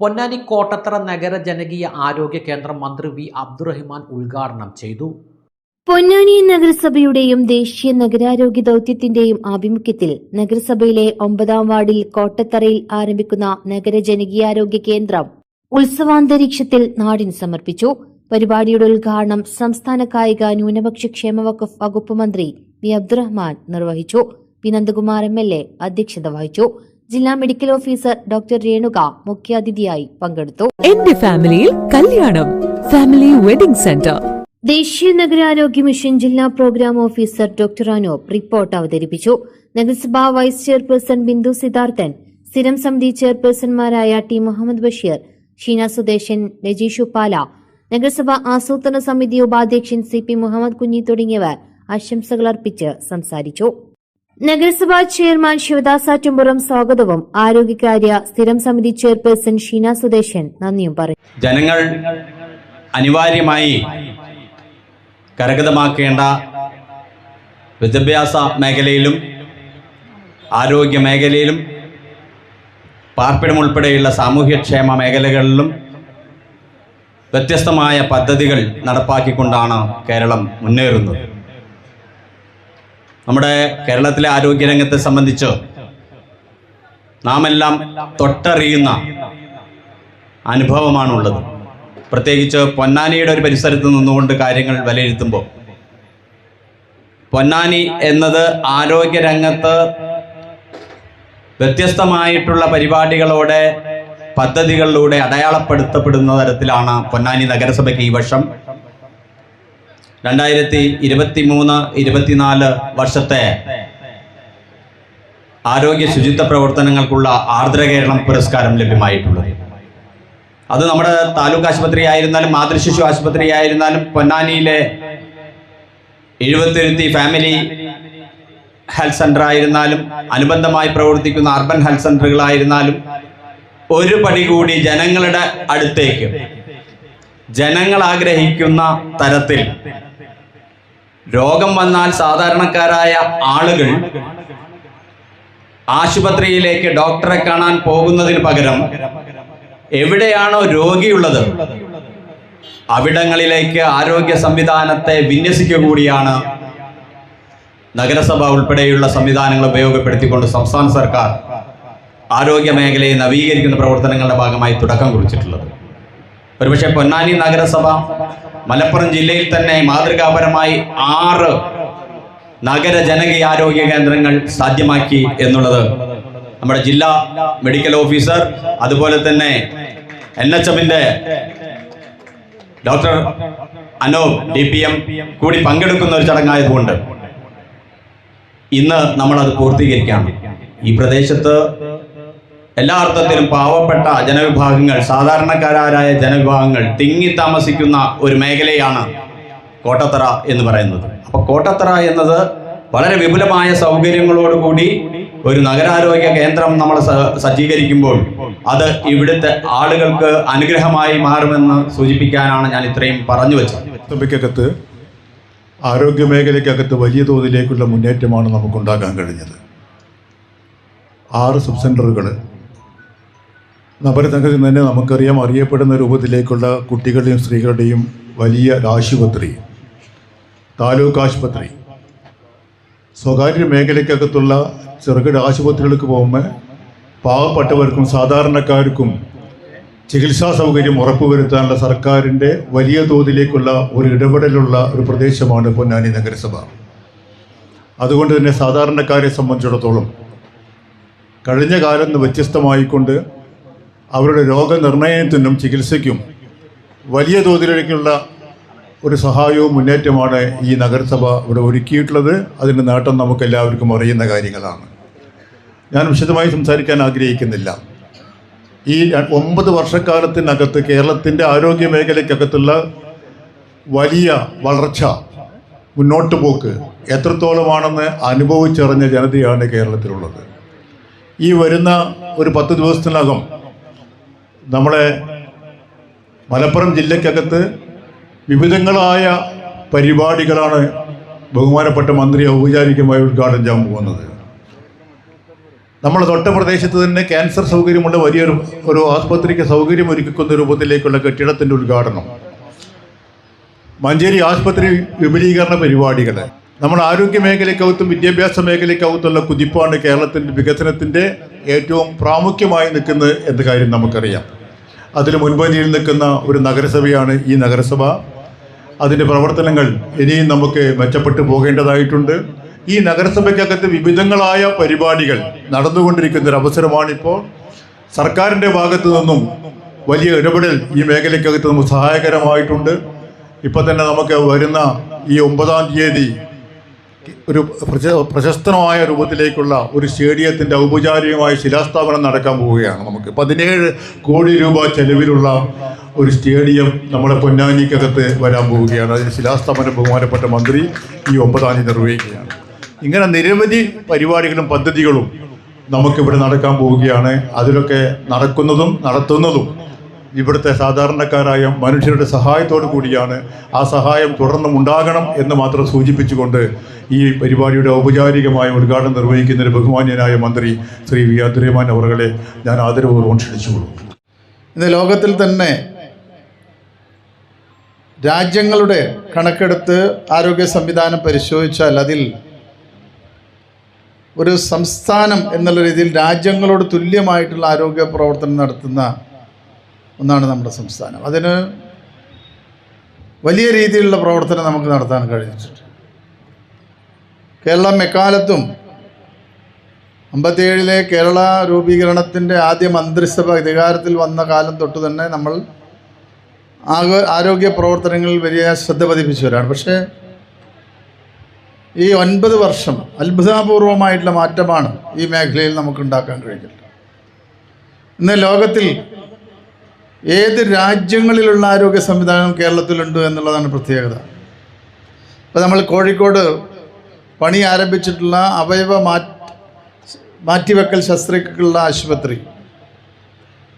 പൊന്നാനി കോട്ടത്തറ നഗര ജനകീയ ആരോഗ്യ കേന്ദ്രം മന്ത്രി വി അബ്ദുറഹിമാൻ ഉദ്ഘാടനം ചെയ്തു. പൊന്നാനി നഗരസഭയുടെയും ദേശീയ നഗരാരോഗ്യ ദൌത്യത്തിന്റെയും ആഭിമുഖ്യത്തിൽ നഗരസഭയിലെ ഒമ്പതാം വാർഡിൽ കോട്ടത്തറയിൽ ആരംഭിക്കുന്ന നഗര ജനകീയാരോഗ്യ കേന്ദ്രം ഉത്സവാന്തരീക്ഷത്തിൽ നാടിന് സമർപ്പിച്ചു. പരിപാടിയുടെ ഉദ്ഘാടനം സംസ്ഥാന കായിക ന്യൂനപക്ഷ ക്ഷേമ വകുപ്പ് വകുപ്പ് മന്ത്രി വി അബ്ദുറഹ്മാൻ നിർവഹിച്ചു. P Nandakumar M L A അധ്യക്ഷത വഹിച്ചു. ജില്ലാ മെഡിക്കൽ ഓഫീസർ ഡോക്ടർ രേണുക മുഖ്യാതിഥിയായി പങ്കെടുത്തു. എന്റെ ഫാമിലിയിൽ കല്യാണം ഫാമിലി വെഡിംഗ് സെന്റർ ദേശീയ നഗരാരോഗ്യ മിഷൻ ജില്ലാ programme officer doctor Anoop report അവതരിപ്പിച്ചു. നഗരസഭാ വൈസ് ചെയർപേഴ്സൺ ബിന്ദു സിദ്ധാർത്ഥൻ സ്ഥിരം സമിതി ചെയർപേഴ്സൺമാരായ ടി മുഹമ്മദ് ബഷീർ ഷീന സുദേശൻ രജീഷു പാല നഗരസഭാ ആസൂത്രണ സമിതി ഉപാധ്യക്ഷൻ സി പി മുഹമ്മദ് കുഞ്ഞി തുടങ്ങിയവർ ആശംസകൾ അർപ്പിച്ച് സംസാരിച്ചു. നഗരസഭാ ചെയർമാൻ ശിവദാസാറ്റുംപുറം സ്വാഗതവും. ആരോഗ്യകാര്യ സ്ഥിരം സമിതി ചെയർപേഴ്സൺ ഷീന സുദേശൻ നന്ദിയും പറഞ്ഞു ജനങ്ങൾ അനിവാര്യമായി കരഗതമാക്കേണ്ട വിദ്യാഭ്യാസ മേഖലയിലും ആരോഗ്യ മേഖലയിലും പാർപ്പിടം ഉൾപ്പെടെയുള്ള സാമൂഹ്യക്ഷേമ മേഖലകളിലും വ്യത്യസ്തമായ പദ്ധതികൾ നടപ്പാക്കിക്കൊണ്ടാണ് കേരളം മുന്നേറുന്നത്. നമ്മുടെ കേരളത്തിലെ ആരോഗ്യരംഗത്തെ സംബന്ധിച്ച് നാം എല്ലാം തൊട്ടറിയുന്ന അനുഭവമാണുള്ളത്. പ്രത്യേകിച്ച് പൊന്നാനിയുടെ ഒരു പരിസരത്ത് നിന്നുകൊണ്ട് കാര്യങ്ങൾ വിലയിരുത്തുമ്പോൾ. പൊന്നാനി എന്നത് ആരോഗ്യരംഗത്ത് വ്യത്യസ്തമായിട്ടുള്ള പരിപാടികളോടെ പദ്ധതികളിലൂടെ അടയാളപ്പെടുത്തപ്പെടുന്ന തരത്തിലാണ് പൊന്നാനി നഗരസഭയ്ക്ക് ഈ വർഷം രണ്ടായിരത്തി ഇരുപത്തി മൂന്ന് ഇരുപത്തിനാല് വർഷത്തെ ആരോഗ്യ ശുചിത്വ പ്രവർത്തനങ്ങൾക്കുള്ള ആർദ്ര കേരളം പുരസ്കാരം ലഭ്യമായിട്ടുള്ളത്. അത് നമ്മുടെ താലൂക്ക് ആശുപത്രി ആയിരുന്നാലും മാതൃശിശു ആശുപത്രി ആയിരുന്നാലും പൊന്നാനിയിലെ എഴുപത്തിരുത്തി ഫാമിലി ഹെൽത്ത് സെന്റർ ആയിരുന്നാലും അനുബന്ധമായി പ്രവർത്തിക്കുന്ന അർബൻ ഹെൽത്ത് സെന്ററുകളായിരുന്നാലും ഒരു പടി കൂടി ജനങ്ങളുടെ അടുത്തേക്ക് ജനങ്ങൾ ആഗ്രഹിക്കുന്ന തരത്തിൽ. രോഗം വന്നാൽ സാധാരണക്കാരായ ആളുകൾ ആശുപത്രിയിലേക്ക് ഡോക്ടറെ കാണാൻ പോകുന്നതിന് പകരം എവിടെയാണോ രോഗിയുള്ളത് അവിടങ്ങളിലേക്ക് ആരോഗ്യ സംവിധാനത്തെ വിന്യസിക്കുക കൂടിയാണ് നഗരസഭ ഉൾപ്പെടെയുള്ള സംവിധാനങ്ങൾ ഉപയോഗപ്പെടുത്തിക്കൊണ്ട് സംസ്ഥാന സർക്കാർ ആരോഗ്യ മേഖലയെ നവീകരിക്കുന്ന പ്രവർത്തനങ്ങളുടെ ഭാഗമായി തുടക്കം കുറിച്ചിട്ടുള്ളത്. ഒരുപക്ഷെ പൊന്നാനി നഗരസഭ മലപ്പുറം ജില്ലയിൽ തന്നെ മാതൃകാപരമായി ആറ് നഗര ജനകീയ ആരോഗ്യ കേന്ദ്രങ്ങൾ സാധ്യമാക്കി എന്നുള്ളത്. നമ്മുടെ ജില്ലാ മെഡിക്കൽ ഓഫീസർ അതുപോലെ തന്നെ എൻ എച്ച് എമ്മിന്റെ doctor Anoop D P M കൂടി പങ്കെടുക്കുന്ന ഒരു ചടങ്ങായതുകൊണ്ട് ഇന്ന് നമ്മൾ അത് പൂർത്തീകരിക്കുകയാണ് ഈ പ്രദേശത്ത് എല്ലാ അർത്ഥത്തിലും പാവപ്പെട്ട ജനവിഭാഗങ്ങൾ സാധാരണക്കാരായ ജനവിഭാഗങ്ങൾ തിങ്ങി താമസിക്കുന്ന ഒരു മേഖലയാണ് കോട്ടത്തറ എന്ന് പറയുന്നത്. അപ്പോൾ കോട്ടത്തറ എന്നത് വളരെ വിപുലമായ സൗകര്യങ്ങളോടുകൂടി ഒരു നഗരാരോഗ്യ കേന്ദ്രം നമ്മൾ സജ്ജീകരിക്കുമ്പോൾ അത് ഇവിടുത്തെ ആളുകൾക്ക് അനുഗ്രഹമായി മാറുമെന്ന് സൂചിപ്പിക്കാനാണ് ഞാൻ ഇത്രയും പറഞ്ഞു വെച്ചത്. സഭയ്ക്കകത്ത് ആരോഗ്യ മേഖലയ്ക്കകത്ത് വലിയ തോതിലേക്കുള്ള മുന്നേറ്റമാണ് നമുക്കുണ്ടാക്കാൻ കഴിഞ്ഞത്. ആറ് സബ് സെന്ററുകൾ നഗരസംഘത്തിൽ തന്നെ നമുക്കറിയാം അറിയപ്പെടുന്ന രൂപത്തിലേക്കുള്ള കുട്ടികളുടെയും സ്ത്രീകളുടെയും വലിയ ആശുപത്രി താലൂക്ക് ആശുപത്രി. സ്വകാര്യ മേഖലയ്ക്കകത്തുള്ള ചെറുകിട ആശുപത്രികൾക്ക് പോകുമ്പോൾ പാവപ്പെട്ടവർക്കും സാധാരണക്കാർക്കും ചികിത്സാ സൗകര്യം ഉറപ്പുവരുത്താനുള്ള സർക്കാരിന്റെ വലിയ തോതിലേക്കുള്ള ഒരു ഇടപെടലുള്ള ഒരു പ്രദേശമാണ് പൊന്നാനി നഗരസഭ. അതുകൊണ്ട് തന്നെ സാധാരണക്കാരെ സംബന്ധിച്ചിടത്തോളം കഴിഞ്ഞ കാലം വ്യത്യസ്തമായിക്കൊണ്ട് അവരുടെ രോഗനിർണയത്തിനും ചികിത്സയ്ക്കും വലിയ തോതിലേക്കുള്ള ഒരു സഹായവും മുന്നേറ്റമാണ് ഈ നഗരസഭ ഇവിടെ ഒരുക്കിയിട്ടുള്ളത്. അതിന്റെ നേട്ടം നമുക്ക് എല്ലാവർക്കും അറിയുന്ന കാര്യങ്ങളാണ്. ഞാൻ വിശദമായി സംസാരിക്കാൻ ആഗ്രഹിക്കുന്നില്ല. ഈ ഒമ്പത് വർഷക്കാലത്തിനകത്ത് കേരളത്തിന്റെ ആരോഗ്യ മേഖലയ്ക്കകത്തുള്ള വലിയ വളർച്ച മുന്നോട്ട് പോക്ക് എത്രത്തോളമാണെന്ന് അനുഭവിച്ചറിഞ്ഞ ജനതയാണ് കേരളത്തിലുള്ളത്. ഈ വരുന്ന ഒരു പത്ത് ദിവസത്തിനകം നമ്മളെ മലപ്പുറം ജില്ലയ്ക്കകത്ത് വിവിധങ്ങളായ പരിപാടികളാണ് ബഹുമാനപ്പെട്ട മന്ത്രി ഔപചാരികമായി ഉദ്ഘാടനം ചെയ്യാൻ പോകുന്നത്. നമ്മുടെ തൊട്ട പ്രദേശത്ത് തന്നെ ക്യാൻസർ സൗകര്യമുള്ള വലിയൊരു ഒരു ആസ്പത്രിക്ക് സൗകര്യം ഒരുക്കുന്ന രൂപത്തിലേക്കുള്ള കെട്ടിടത്തിന്റെ ഉദ്ഘാടനം. മഞ്ചേരി ആസ്പത്രി വിപുലീകരണ പരിപാടികൾ. നമ്മുടെ ആരോഗ്യ മേഖലയ്ക്കകത്തും വിദ്യാഭ്യാസ മേഖലയ്ക്കകത്തുള്ള കുതിപ്പാണ് കേരളത്തിന്റെ വികസനത്തിന്റെ ഏറ്റവും പ്രാമുഖ്യമായി നിൽക്കുന്നത് എന്ന കാര്യം നമുക്കറിയാം. അതിൽ മുൻപന്തിയിൽ നിൽക്കുന്ന ഒരു നഗരസഭയാണ് ഈ നഗരസഭ. അതിന്റെ പ്രവർത്തനങ്ങൾ ഇനിയും നമുക്ക് മെച്ചപ്പെട്ടു പോകേണ്ടതായിട്ടുണ്ട്. ഈ നഗരസഭയ്ക്കകത്ത് വിവിധങ്ങളായ പരിപാടികൾ നടന്നുകൊണ്ടിരിക്കുന്ന ഒരു അവസരമാണിപ്പോൾ. സർക്കാരിന്റെ ഭാഗത്തു നിന്നും വലിയ ഇടപെടൽ ഈ മേഖലയ്ക്കകത്ത് നമുക്ക് സഹായകരമായിട്ടുണ്ട്. ഇപ്പം തന്നെ നമുക്ക് വരുന്ന ഈ ഒമ്പതാം തീയതി ഒരു പ്രശ പ്രശസ്തമായ രൂപത്തിലേക്കുള്ള ഒരു സ്റ്റേഡിയത്തിന്റെ ഔപചാരികമായ ശിലാസ്ഥാപനം നടക്കാൻ പോവുകയാണ് നമുക്ക്. പതിനേഴ് കോടി രൂപ ചെലവിലുള്ള ഒരു സ്റ്റേഡിയം നമ്മുടെ പൊന്നാനിക്കകത്ത് വരാൻ പോവുകയാണ്. അതിന് ശിലാസ്ഥാപനം ബഹുമാനപ്പെട്ട മന്ത്രി ഈ ഒമ്പതാം തീയതി നിർവഹിക്കുകയാണ്. ഇങ്ങനെ നിരവധി പരിപാടികളും പദ്ധതികളും നമുക്കിവിടെ നടക്കാൻ പോവുകയാണ്. അതിലൊക്കെ നടക്കുന്നതും നടത്തുന്നതും ഇവിടുത്തെ സാധാരണക്കാരായ മനുഷ്യരുടെ സഹായത്തോടു കൂടിയാണ് ആ സഹായം തുടർന്നും ഉണ്ടാകണം എന്ന് മാത്രം സൂചിപ്പിച്ചുകൊണ്ട് ഈ പരിപാടിയുടെ ഔപചാരികമായ ഉദ്ഘാടനം നിർവഹിക്കുന്നതിന് ബഹുമാന്യനായ മന്ത്രി ശ്രീ വി അബ്ദുറഹ്മാൻ അവറുകളെ ഞാൻ ആദരപൂർവം ക്ഷണിച്ചുകൊള്ളു. ഇന്ന് ലോകത്തിൽ തന്നെ രാജ്യങ്ങളുടെ കണക്കെടുത്ത് ആരോഗ്യ സംവിധാനം പരിശോധിച്ചാൽ അതിൽ ഒരു സംസ്ഥാനം എന്നുള്ള രീതിയിൽ രാജ്യങ്ങളോട് തുല്യമായിട്ടുള്ള ആരോഗ്യ പ്രവർത്തനം നടത്തുന്ന ഒന്നാണ് നമ്മുടെ സംസ്ഥാനം. അതിന് വലിയ രീതിയിലുള്ള പ്രവർത്തനം നമുക്ക് നടത്താൻ കഴിഞ്ഞിട്ടുണ്ട്. കേരളം എക്കാലത്തും അമ്പത്തിയേഴിലെ കേരള രൂപീകരണത്തിന്റെ ആദ്യ മന്ത്രിസഭ അധികാരത്തിൽ വന്ന കാലം തൊട്ട് തന്നെ നമ്മൾ ആഗ ആരോഗ്യ പ്രവർത്തനങ്ങളിൽ വലിയ ശ്രദ്ധ പതിപ്പിച്ചവരാണ്. പക്ഷേ ഈ ഒൻപത് വർഷം അത്ഭുതാപൂർവമായിട്ടുള്ള മാറ്റമാണ് ഈ മേഖലയിൽ നമുക്ക് ഉണ്ടാക്കാൻ കഴിഞ്ഞിട്ടുള്ളത്. ഇന്ന് ലോകത്തിൽ ഏത് രാജ്യങ്ങളിലുള്ള ആരോഗ്യ സംവിധാനം കേരളത്തിലുണ്ട് എന്നുള്ളതാണ് പ്രത്യേകത. ഇപ്പോൾ നമ്മൾ കോഴിക്കോട് പണി ആരംഭിച്ചിട്ടുള്ള അവയവ മാറ്റി മാറ്റിവെക്കൽ ശസ്ത്രക്രിയക്കുള്ള ആശുപത്രി.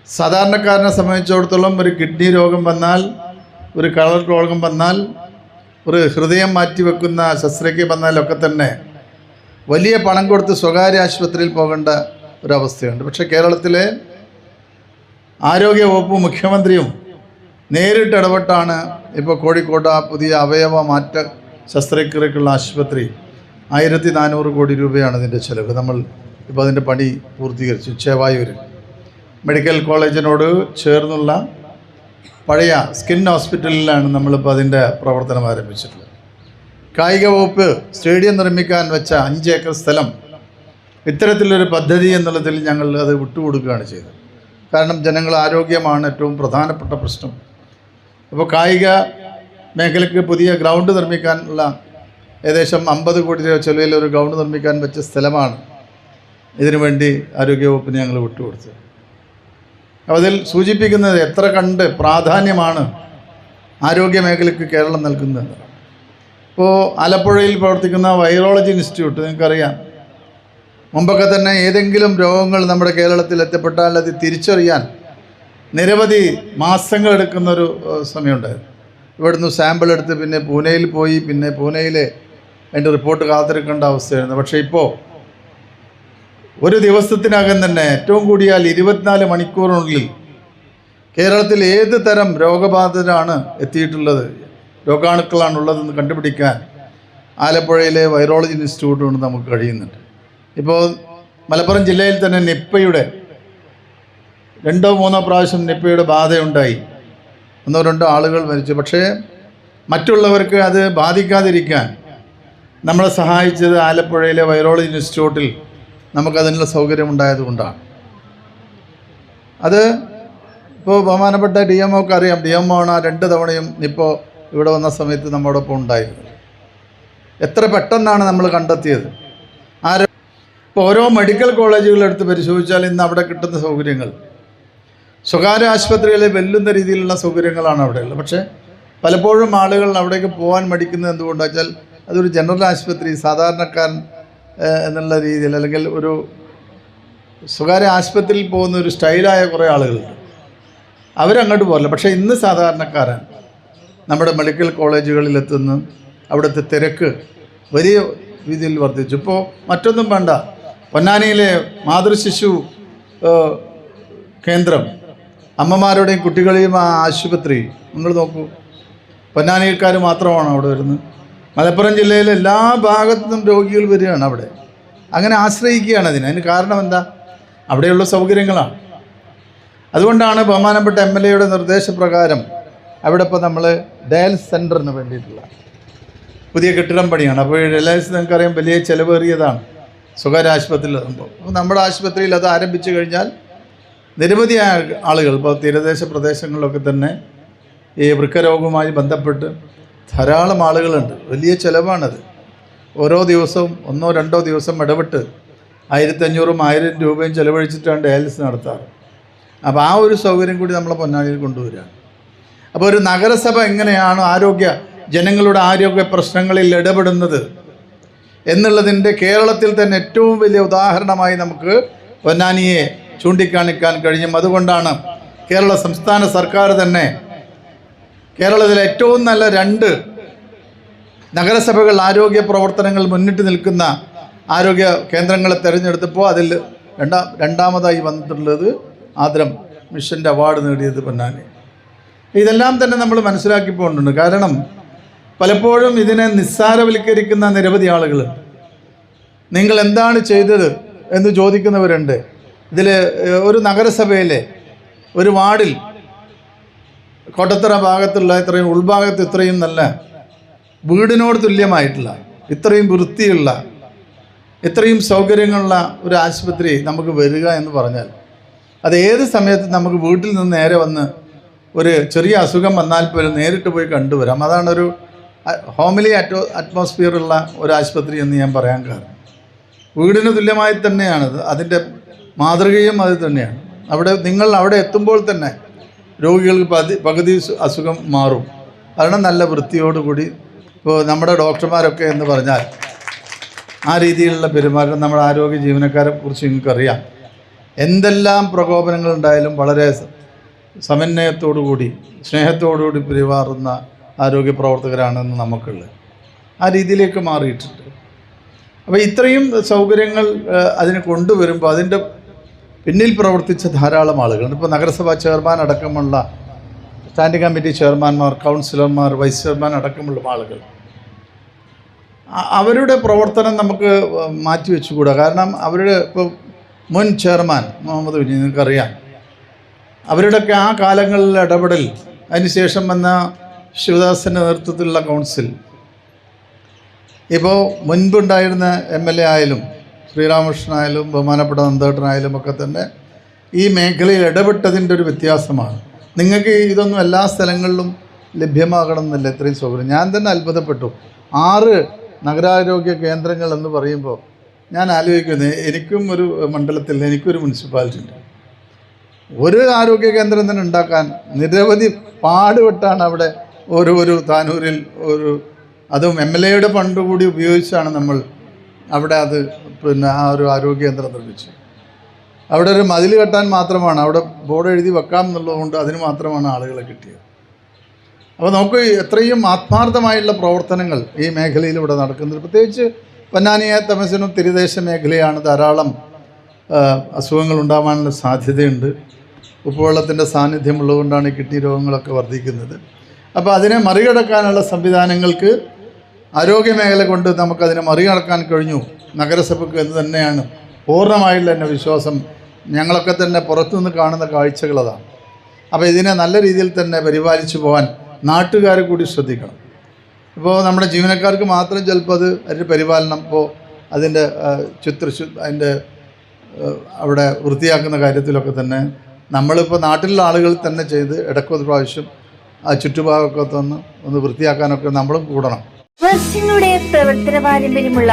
സാധാരണക്കാരനെ സംബന്ധിച്ചിടത്തോളം ഒരു കിഡ്നി രോഗം വന്നാൽ ഒരു കളർ രോഗം വന്നാൽ ഒരു ഹൃദയം മാറ്റിവെക്കുന്ന ശസ്ത്രക്രിയ വന്നാലൊക്കെ തന്നെ വലിയ പണം കൊടുത്ത് സ്വകാര്യ ആശുപത്രിയിൽ പോകേണ്ട ഒരവസ്ഥയുണ്ട്. പക്ഷേ കേരളത്തിലെ ആരോഗ്യ വകുപ്പ് മുഖ്യമന്ത്രിയും നേരിട്ട് ഇടപെട്ടാണ് ഇപ്പോൾ കോഴിക്കോട് ആ പുതിയ അവയവ മാറ്റ ശസ്ത്രക്രിയക്കുള്ള ആശുപത്രി ആയിരത്തി നാനൂറ് കോടി രൂപയാണ് ഇതിന്റെ ചിലവ്. നമ്മൾ ഇപ്പോൾ അതിന്റെ പണി പൂർത്തീകരിച്ചു. ചേവായൂർ മെഡിക്കൽ കോളേജിനോട് ചേർന്നുള്ള പഴയ സ്കിൻ ഹോസ്പിറ്റലിലാണ് നമ്മളിപ്പോൾ അതിന്റെ പ്രവർത്തനം ആരംഭിച്ചിട്ടുള്ളത്. കായിക വകുപ്പ് സ്റ്റേഡിയം നിർമ്മിക്കാൻ വെച്ച അഞ്ച് ഏക്കർ സ്ഥലം ഇത്തരത്തിലൊരു പദ്ധതി എന്നുള്ളതിൽ ഞങ്ങൾ അത് വിട്ടുകൊടുക്കുകയാണ് ചെയ്തത്. കാരണം ജനങ്ങൾ ആരോഗ്യമാണ് ഏറ്റവും പ്രധാനപ്പെട്ട പ്രശ്നം. അപ്പോൾ കായിക മേഖലയ്ക്ക് പുതിയ ഗ്രൗണ്ട് നിർമ്മിക്കാനുള്ള ഏകദേശം അമ്പത് കോടി രൂപ ചെലവിൽ ഒരു ഗ്രൗണ്ട് നിർമ്മിക്കാൻ വെച്ച സ്ഥലമാണ് ഇതിനു വേണ്ടി ആരോഗ്യവകുപ്പിന് ഞങ്ങൾ വിട്ടുകൊടുത്തത്. അപ്പോൾ അതിൽ സൂചിപ്പിക്കുന്നത് എത്ര കണ്ട് പ്രാധാന്യമാണ് ആരോഗ്യ മേഖലയ്ക്ക് കേരളം നൽകുന്നത്. ഇപ്പോൾ ആലപ്പുഴയിൽ പ്രവർത്തിക്കുന്ന വൈറോളജി ഇൻസ്റ്റിറ്റ്യൂട്ട് നിങ്ങൾക്കറിയാം. മുമ്പൊക്കെ തന്നെ ഏതെങ്കിലും രോഗങ്ങൾ നമ്മുടെ കേരളത്തിൽ എത്തപ്പെട്ടാൽ അത് തിരിച്ചറിയാൻ നിരവധി മാസങ്ങൾ എടുക്കുന്നൊരു സമയമുണ്ടായിരുന്നു. ഇവിടുന്ന് സാമ്പിൾ എടുത്ത് പിന്നെ പൂനെയിൽ പോയി പിന്നെ പൂനെയിലെ അതിന്റെ റിപ്പോർട്ട് കാത്തിരിക്കേണ്ട അവസ്ഥയായിരുന്നു. പക്ഷേ ഇപ്പോൾ ഒരു ദിവസത്തിനകം തന്നെ ഏറ്റവും കൂടിയാൽ ഇരുപത്തിനാല് മണിക്കൂറിനുള്ളിൽ കേരളത്തിൽ ഏത് തരം രോഗബാധിതരാണ് എത്തിയിട്ടുള്ളത് രോഗാണുക്കളാണുള്ളതെന്ന് കണ്ടുപിടിക്കാൻ ആലപ്പുഴയിലെ വൈറോളജി ഇൻസ്റ്റിറ്റ്യൂട്ട് കൊണ്ട് നമുക്ക് കഴിയുന്നുണ്ട്. ഇപ്പോൾ മലപ്പുറം ജില്ലയിൽ തന്നെ നിപ്പയുടെ രണ്ടോ മൂന്നോ പ്രാവശ്യം നിപ്പയുടെ ബാധയുണ്ടായി. ഒന്നോ രണ്ടോ ആളുകൾ മരിച്ചു. പക്ഷേ മറ്റുള്ളവർക്ക് അത് ബാധിക്കാതിരിക്കാൻ നമ്മളെ സഹായിച്ചത് ആലപ്പുഴയിലെ വൈറോളജി ഇൻസ്റ്റിറ്റ്യൂട്ടിൽ നമുക്കതിനുള്ള സൗകര്യം ഉണ്ടായതുകൊണ്ടാണ് അത് ഇപ്പോൾ ബഹുമാനപ്പെട്ട ഡി എം ഒക്കെ അറിയാം. ഡി എം ആണ് രണ്ട് തവണയും ഇപ്പോൾ ഇവിടെ വന്ന സമയത്ത് നമ്മോടൊപ്പം ഉണ്ടായിരുന്നത്. എത്ര പെട്ടെന്നാണ് നമ്മൾ കണ്ടെത്തിയത്? ആരോ ഇപ്പോൾ ഓരോ മെഡിക്കൽ കോളേജുകളെടുത്ത് പരിശോധിച്ചാൽ ഇന്ന് അവിടെ കിട്ടുന്ന സൗകര്യങ്ങൾ. സ്വകാര്യ ആശുപത്രികളെ വെല്ലുന്ന രീതിയിലുള്ള സൗകര്യങ്ങളാണ് അവിടെയുള്ളത്. പക്ഷേ പലപ്പോഴും ആളുകൾ അവിടേക്ക് പോകാൻ മടിക്കുന്നത് എന്തുകൊണ്ടാണ് വെച്ചാൽ അതൊരു ജനറൽ ആശുപത്രി സാധാരണക്കാരൻ എന്നുള്ള രീതിയിൽ അല്ലെങ്കിൽ ഒരു സ്വകാര്യ ആശുപത്രിയിൽ പോകുന്ന ഒരു സ്റ്റൈലായ കുറേ ആളുകളുണ്ട്. അവരങ്ങോട്ട് പോകില്ല പക്ഷേ ഇന്ന് സാധാരണക്കാരൻ നമ്മുടെ മെഡിക്കൽ കോളേജുകളിലെത്തുന്നു അവിടുത്തെ തിരക്ക് വലിയ രീതിയിൽ വർദ്ധിച്ചു. ഇപ്പോൾ മറ്റൊന്നും വേണ്ട. പൊന്നാനിയിലെ മാതൃശിശു കേന്ദ്രം. അമ്മമാരുടെയും കുട്ടികളെയും ആ ആശുപത്രി നിങ്ങൾ നോക്കൂ. പൊന്നാനിക്കാർ മാത്രമാണ് അവിടെ വരുന്നത്. മലപ്പുറം ജില്ലയിലെ എല്ലാ ഭാഗത്തു നിന്നും രോഗികൾ വരികയാണ് അവിടെ. അങ്ങനെ ആശ്രയിക്കുകയാണ് അതിന്. അതിന് കാരണം എന്താ? അവിടെയുള്ള സൗകര്യങ്ങളാണ്. അതുകൊണ്ടാണ് ബഹുമാനപ്പെട്ട എം എൽ എയുടെ നിർദ്ദേശപ്രകാരം അവിടെ ഇപ്പോൾ നമ്മൾ ഡയൽസ് സെന്ററിന് വേണ്ടിയിട്ടുള്ള പുതിയ കെട്ടിടം പണിയാണ്. അപ്പോൾ ഡയൽസ് നിങ്ങൾക്കറിയാം വലിയ ചിലവേറിയതാണ്. സ്വകാര്യ ആശുപത്രിയിൽ സംഭവം അപ്പോൾ നമ്മുടെ ആശുപത്രിയിൽ അത് ആരംഭിച്ചു കഴിഞ്ഞാൽ നിരവധി ആളുകൾ ഇപ്പോൾ തീരദേശ പ്രദേശങ്ങളിലൊക്കെ തന്നെ ഈ വൃക്കരോഗവുമായി ബന്ധപ്പെട്ട് ധാരാളം ആളുകളുണ്ട്. വലിയ ചിലവാണത്. ഓരോ ദിവസവും ഒന്നോ രണ്ടോ ദിവസം ഇടപെട്ട് ആയിരത്തഞ്ഞൂറും ആയിരം രൂപയും ചിലവഴിച്ചിട്ടാണ് ഡയാലിസിസ് നടത്താറ്. അപ്പോൾ ആ ഒരു സൗകര്യം കൂടി നമ്മളെ പൊന്നാനിയിൽ കൊണ്ടുവരികയാണ്. അപ്പോൾ ഒരു നഗരസഭ എങ്ങനെയാണ് ആരോഗ്യ ജനങ്ങളുടെ ആരോഗ്യ പ്രശ്നങ്ങളിൽ ഇടപെടുന്നത്? എന്നുള്ളതിന്റെ കേരളത്തിൽ തന്നെ ഏറ്റവും വലിയ ഉദാഹരണമായി നമുക്ക് പൊന്നാനിയെ ചൂണ്ടിക്കാണിക്കാൻ കഴിയും അതുകൊണ്ടാണ് കേരള സംസ്ഥാന സർക്കാർ തന്നെ കേരളത്തിലെ ഏറ്റവും നല്ല രണ്ട് നഗരസഭകൾ ആരോഗ്യ പ്രവർത്തനങ്ങൾ മുന്നിട്ട് നിൽക്കുന്ന ആരോഗ്യ കേന്ദ്രങ്ങളെ തിരഞ്ഞെടുത്തപ്പോൾ അതിൽ രണ്ടാം രണ്ടാമതായി വന്നിട്ടുള്ളത് ആദരം മിഷന്റെ അവാർഡ് നേടിയത് പൊന്നാനി. ഇതെല്ലാം തന്നെ നമ്മൾ മനസ്സിലാക്കി പോകുന്നുണ്ട് കാരണം പലപ്പോഴും ഇതിനെ നിസ്സാരവൽക്കരിക്കുന്ന നിരവധി ആളുകളുണ്ട് നിങ്ങൾ എന്താണ് ചെയ്തത് എന്ന് ചോദിക്കുന്നവരുണ്ട്. ഇതിൽ ഒരു നഗരസഭയിലെ ഒരു വാർഡിൽ കോട്ടത്തറ ഭാഗത്തുള്ള ഇത്രയും ഉൾഭാഗത്ത് ഇത്രയും നല്ല വീടിനോട് തുല്യമായിട്ടുള്ള ഇത്രയും വൃത്തിയുള്ള ഇത്രയും സൗകര്യങ്ങളുള്ള ഒരു ആശുപത്രി നമുക്ക് വരിക എന്ന് പറഞ്ഞാൽ അത് ഏത് സമയത്ത് നമുക്ക് വീട്ടിൽ നിന്ന് നേരെ വന്ന് ഒരു ചെറിയ അസുഖം വന്നാൽ പോലും നേരിട്ട് പോയി കണ്ടുവരാം. അതാണ് ഒരു ഹോമിലി അറ്റോ അറ്റ്മോസ്ഫിയർ ഉള്ള ഒരു ആശുപത്രി എന്ന് ഞാൻ പറയാൻ കാരണം. വീടിന് തുല്യമായി തന്നെയാണത്. അതിന്റെ മാതൃകയും അത് തന്നെയാണ്. അവിടെ നിങ്ങൾ അവിടെ എത്തുമ്പോൾ തന്നെ രോഗികൾക്ക് പതി പകുതി അസുഖം മാറും. കാരണം നല്ല വൃത്തിയോടുകൂടി ഇപ്പോൾ നമ്മുടെ ഡോക്ടർമാരൊക്കെ എന്ന് പറഞ്ഞാൽ ആ രീതിയിലുള്ള പെരുമാറ്റം നമ്മുടെ ആരോഗ്യ ജീവനക്കാരെ കുറിച്ച് നിങ്ങൾക്കറിയാം. എന്തെല്ലാം പ്രകോപനങ്ങൾ ഉണ്ടായാലും വളരെ സമന്വയത്തോടുകൂടി സ്നേഹത്തോടുകൂടി പെരുമാറുന്ന ആരോഗ്യ പ്രവർത്തകരാണെന്ന് നമുക്കുള്ളത്. ആ രീതിയിലേക്ക് മാറിയിട്ടുണ്ട്. അപ്പോൾ ഇത്രയും സൗകര്യങ്ങൾ അതിന് കൊണ്ടുവരുമ്പോൾ അതിന്റെ പിന്നിൽ പ്രവർത്തിച്ച ധാരാളം ആളുകളുണ്ട് ഇപ്പോൾ നഗരസഭാ ചെയർമാൻ അടക്കമുള്ള സ്റ്റാൻഡിംഗ് കമ്മിറ്റി ചെയർമാൻമാർ കൗൺസിലർമാർ വൈസ് ചെയർമാൻ അടക്കമുള്ള ആളുകൾ അവരുടെ പ്രവർത്തനം നമുക്ക് മാറ്റി വെച്ചുകൂടാ. കാരണം അവരുടെ ഇപ്പോൾ മുൻ ചെയർമാൻ മുഹമ്മദ് കുഞ്ഞി നിങ്ങൾക്കറിയാം. അവരുടെയൊക്കെ ആ കാലങ്ങളിലെ ഇടപെടൽ അതിനുശേഷം വന്ന ശിവദാസന്റെ നേതൃത്വത്തിലുള്ള കൗൺസിൽ ഇപ്പോൾ മുൻപുണ്ടായിരുന്ന എം എൽ എ ആയാലും ശ്രീരാമകൃഷ്ണനായാലും ബഹുമാനപ്പെട്ട നന്ദേട്ടനായാലും ഒക്കെ തന്നെ ഈ മേഖലയിൽ ഇടപെട്ടതിന്റെ ഒരു വ്യത്യാസമാണ്. നിങ്ങൾക്ക് ഇതൊന്നും എല്ലാ സ്ഥലങ്ങളിലും ലഭ്യമാകണം എന്നല്ല ഇത്രയും സൗകര്യം. ഞാൻ തന്നെ അത്ഭുതപ്പെട്ടു. ആറ് നഗരാരോഗ്യ കേന്ദ്രങ്ങൾ എന്ന് പറയുമ്പോൾ ഞാൻ ആലോചിക്കുന്നത് എനിക്കും ഒരു മണ്ഡലത്തിൽ എനിക്കൊരു മുനിസിപ്പാലിറ്റി ഉണ്ട്. ഒരു ആരോഗ്യ കേന്ദ്രം തന്നെ ഉണ്ടാക്കാൻ നിരവധി പാടുപെട്ടാണ് അവിടെ ഒരു ഒരു താനൂരിൽ ഒരു അതും എം എൽ എയുടെ ഫണ്ട് കൂടി ഉപയോഗിച്ചാണ് നമ്മൾ അവിടെ അത് പിന്നെ ആ ഒരു ആരോഗ്യ കേന്ദ്രം നിർമ്മിച്ചു അവിടെ ഒരു മതിൽ കെട്ടാൻ മാത്രമാണ് അവിടെ ബോർഡ് എഴുതി വെക്കാം എന്നുള്ളതുകൊണ്ട് അതിന് മാത്രമാണ് ആളുകളെ കിട്ടിയത്. അപ്പോൾ നമുക്ക് എത്രയും ആത്മാർത്ഥമായുള്ള പ്രവർത്തനങ്ങൾ ഈ മേഖലയിൽ ഇവിടെ നടക്കുന്നത് പ്രത്യേകിച്ച് പൊന്നാനിയ തമസിനും തിരുദേശ മേഖലയാണ് ധാരാളം അസുഖങ്ങൾ ഉണ്ടാവാനുള്ള സാധ്യതയുണ്ട്. ഉപ്പുവെള്ളത്തിന്റെ സാന്നിധ്യമുള്ളതുകൊണ്ടാണ് കിഡ്നി രോഗങ്ങളൊക്കെ വർദ്ധിക്കുന്നത്. അപ്പോൾ അതിനെ മറികടക്കാനുള്ള സംവിധാനങ്ങൾക്ക് ആരോഗ്യമേഖല കൊണ്ട് നമുക്കതിനെ മറികടക്കാൻ കഴിഞ്ഞു. നഗരസഭയ്ക്ക് എന്ന് തന്നെയാണ് പൂർണമായുള്ള എന്റെ വിശ്വാസം. ഞങ്ങളൊക്കെ തന്നെ പുറത്തുനിന്ന് കാണുന്ന കാഴ്ചകളതാണ് അപ്പോൾ ഇതിനെ നല്ല രീതിയിൽ തന്നെ പരിപാലിച്ചു പോകാൻ നാട്ടുകാർ കൂടി ശ്രദ്ധിക്കണം. ഇപ്പോൾ നമ്മുടെ ജീവനക്കാർക്ക് മാത്രം ചിലപ്പോൾ അത് അതിന്റെ പരിപാലനം ഇപ്പോൾ അതിന്റെ ചിത്ര അതിന്റെ അവിടെ വൃത്തിയാക്കുന്ന കാര്യത്തിലൊക്കെ തന്നെ നമ്മളിപ്പോൾ നാട്ടിലുള്ള ആളുകൾ തന്നെ ചെയ്ത് ഇടയ്ക്കൊരു പ്രാവശ്യം ആ ചുറ്റുഭാഗമൊക്കെ ഒന്ന് ഒന്ന് വൃത്തിയാക്കാനൊക്കെ നമ്മളും കൂടണം. വർഷങ്ങളുടെ പ്രവർത്തന പാരമ്പര്യമുള്ള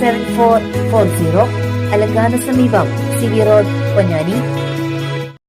seven four four zero അലങ്കാന സമീപം സി വി റോഡ് പൊന്നാനി